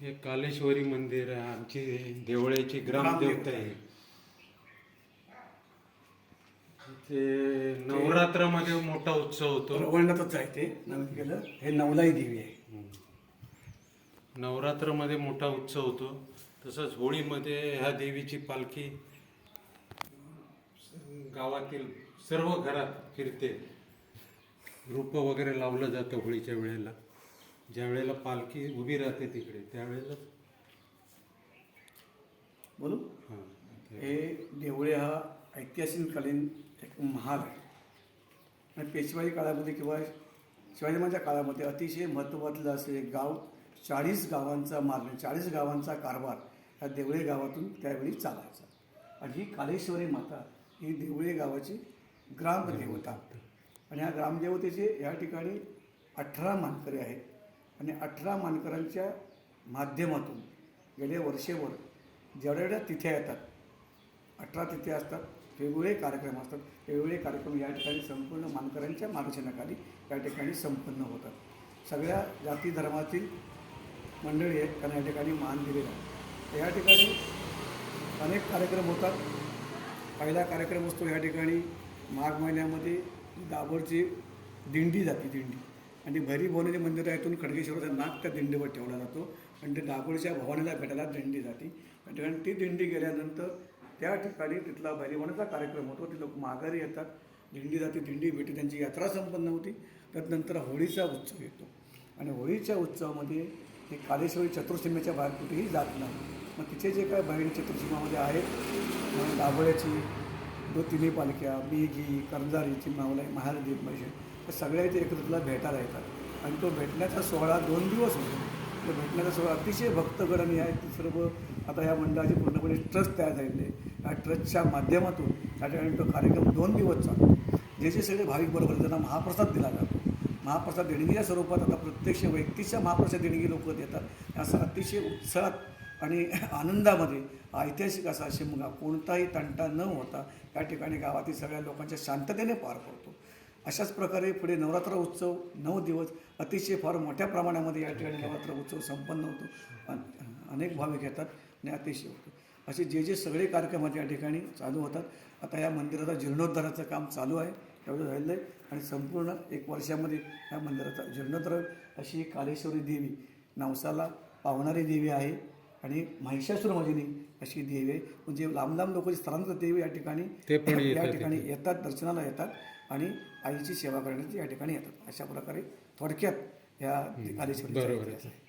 हे कालेश्वरी मंदिर आहे आमची देवळ्याची ग्रामदेवता आहे. ते नवरात्रामध्ये मोठा उत्सव होतो. रवळणातच आहे ते नवीन केलं. हे नवलाई देवी आहे. नवरात्रामध्ये मोठा उत्सव होतो. तसंच होळीमध्ये ह्या देवीची पालखी गावातील सर्व घरात फिरते. रूपं वगैरे लावलं जातं होळीच्या वेळेला. ज्या वेळेला पालखी उभी राहते तिकडे त्यावेळेला बोलू? हां हे देवळे हा ऐतिहासिककालीन एक महाल आहे. आणि पेशवाई काळामध्ये किंवा शिवाजीराजांच्या काळामध्ये अतिशय महत्त्वातलं असं एक गाव चाळीस गावांचा मारणे चाळीस गावांचा कारभार ह्या देवळे गावातून त्यावेळी चालायचा. आणि ही कालेश्वरी माता ही देवळे गावाची ग्रामदेवता. आणि ह्या ग्रामदेवतेचे या ठिकाणी अठरा मानकरी आहेत. आणि अठरा मानकरांच्या माध्यमातून गेले वर्षभर जेवढ्या तिथे येतात अठरा तिथे असतात वेगवेगळे कार्यक्रम असतात वेगवेगळे कार्यक्रम या ठिकाणी संपूर्ण मानकऱ्यांच्या मार्गदर्शनाखाली या ठिकाणी संपन्न होतात. सगळ्या जाती धर्मातील मंडळी आहेत त्यांना या ठिकाणी मान दिलेला आहे. या ठिकाणी अनेक कार्यक्रम होतात. पहिला कार्यक्रम असतो या ठिकाणी माघ महिन्यामध्ये दाभोळची दिंडी जाते दिंडी. आणि भैरी भवानी मंदिर आहे इथून खडगेश्वराचा नाक त्या दिंडीवर ठेवला जातो. आणि ते दाभोळच्या भवानीला भेटायला दिंडी जाते. त्या ठिकाणी ती दिंडी गेल्यानंतर त्या ठिकाणी तिथला भैरीवनाचा कार्यक्रम होतो. ते लोक माघारी येतात. दिंडी जाते दिंडी भेटी त्यांची यात्रा संपन्न होती. त्यानंतर होळीचा उत्सव येतो. आणि होळीच्या उत्सवामध्ये ते कालेश्वरी चतुर्सीमेच्या बाहेर कुठेही जात नाही. मग तिचे जे काय बहीण चतुर्सीमामध्ये आहेत दाभोळ्याची दो तिन्ही पालख्या मेघी कर्जारीची मावलाई महारदीप मैशी सगळ्या इथे एकत्रला भेटायला येतात आणि तो भेटण्याचा सोहळा दोन दिवस होतो. तो भेटण्याचा सोहळा अतिशय भक्तगणांनी आहे ते सर्व आता या मंडळाचे पूर्णपणे ट्रस्ट तयार झालेले आहे. या ट्रस्टच्या माध्यमातून त्या ठिकाणी तो कार्यक्रम दोन दिवस चालतो. जे जे सगळे भाविक बरोबर त्यांना महाप्रसाद दिला जातो. महाप्रसाद देणगीच्या स्वरूपात आता प्रत्यक्ष व्यक्तीच्या महाप्रसाद देणगी लोक देतात. असं अतिशय उत्साहात आणि आनंदामध्ये ऐतिहासिक असा शिमगा कोणताही तंटा न होता त्या ठिकाणी गावातील सगळ्या लोकांच्या शांततेने पार पडतो. अशाच प्रकारे पुढे नवरात्र उत्सव नऊ दिवस अतिशय फार मोठ्या प्रमाणामध्ये या ठिकाणी नवरात्र उत्सव संपन्न होतो. अन- अनेक भाविक येतात आणि अतिशय होतो. असे जे जे सगळे कार्यक्रम या ठिकाणी चालू होतात. आता या मंदिराचा जीर्णोद्धाराचं काम चालू आहे. एवढं झालेलं आहे आणि संपूर्ण एक वर्षामध्ये या मंदिराचा जीर्णोद्धार अशी कालेश्वरी देवी नवसाला पावणारी देवी आहे. आणि महिषासुरमर्दिनी अशी देवी आहे. म्हणजे लांब लांब लोक स्थलांतर देवी या ठिकाणी या ठिकाणी येतात दर्शनाला येतात. आणि आईची सेवा करण्याची या ठिकाणी येतात. अशा प्रकारे थोडक्यात ह्या कालेश्वरीचा. इतिहास आहे.